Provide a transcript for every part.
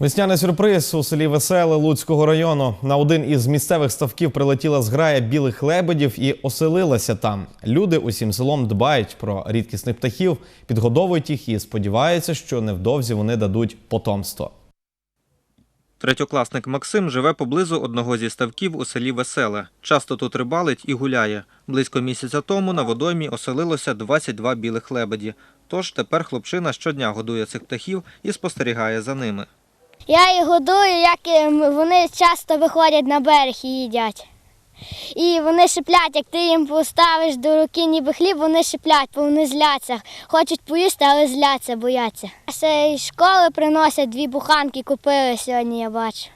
Весняний сюрприз у селі Веселе Луцького району. На один із місцевих ставків прилетіла зграя білих лебедів і оселилася там. Люди усім селом дбають про рідкісних птахів, підгодовують їх і сподіваються, що невдовзі вони дадуть потомство. Третьокласник Максим живе поблизу одного зі ставків у селі Веселе. Часто тут рибалить і гуляє. Близько місяця тому на водоймі оселилося 22 білих лебеді. Тож тепер хлопчина щодня годує цих птахів і спостерігає за ними. Я їх годую, як вони часто виходять на берег і їдять. І вони шиплять, як ти їм поставиш до руки ніби хліб, вони шиплять, бо вони зляться. Хочуть поїсти, але зляться, бояться. Ще із школи приносять дві буханки, купили сьогодні, я бачу.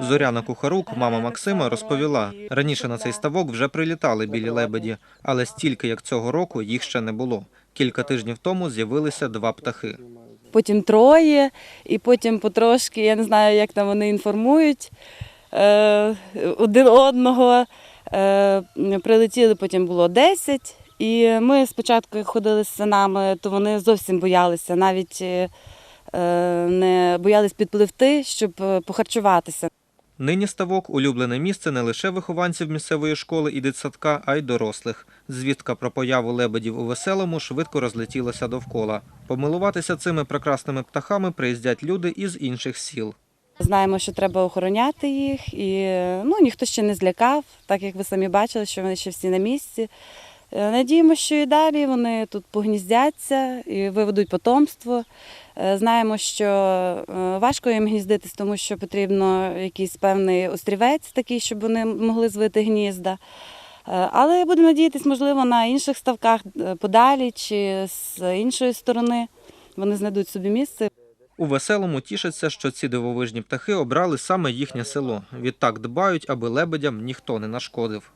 Зоряна Кухарук, мама Максима, розповіла, раніше на цей ставок вже прилітали білі лебеді, але стільки як цього року їх ще не було. Кілька тижнів тому з'явилися два птахи. Потім троє, і потім потрошки, я не знаю, як там вони інформують е, один одного. Е, прилетіли, потім було 10. І ми спочатку ходили з синами, то вони зовсім боялися, навіть е, не боялись підпливти, щоб похарчуватися. Нині ставок улюблене місце не лише вихованців місцевої школи і дитсадка, а й дорослих. Звістка про появу лебедів у веселому швидко розлетілася довкола. Помилуватися цими прекрасними птахами приїздять люди із інших сіл. Знаємо, що треба охороняти їх, і ну, ніхто ще не злякав, так як ви самі бачили, що вони ще всі на місці. Е, Надіємося, що і далі вони тут погніздяться і виведуть потомство. Е, Знаємо, що е, важко їм гніздитись, тому що потрібно якийсь певний острівець такий, щоб вони могли звити гнізда. Але будемо надіятися, можливо, на інших ставках подалі чи з іншої сторони вони знайдуть собі місце. У веселому тішаться, що ці дивовижні птахи обрали саме їхнє село. Відтак дбають, аби лебедям ніхто не нашкодив.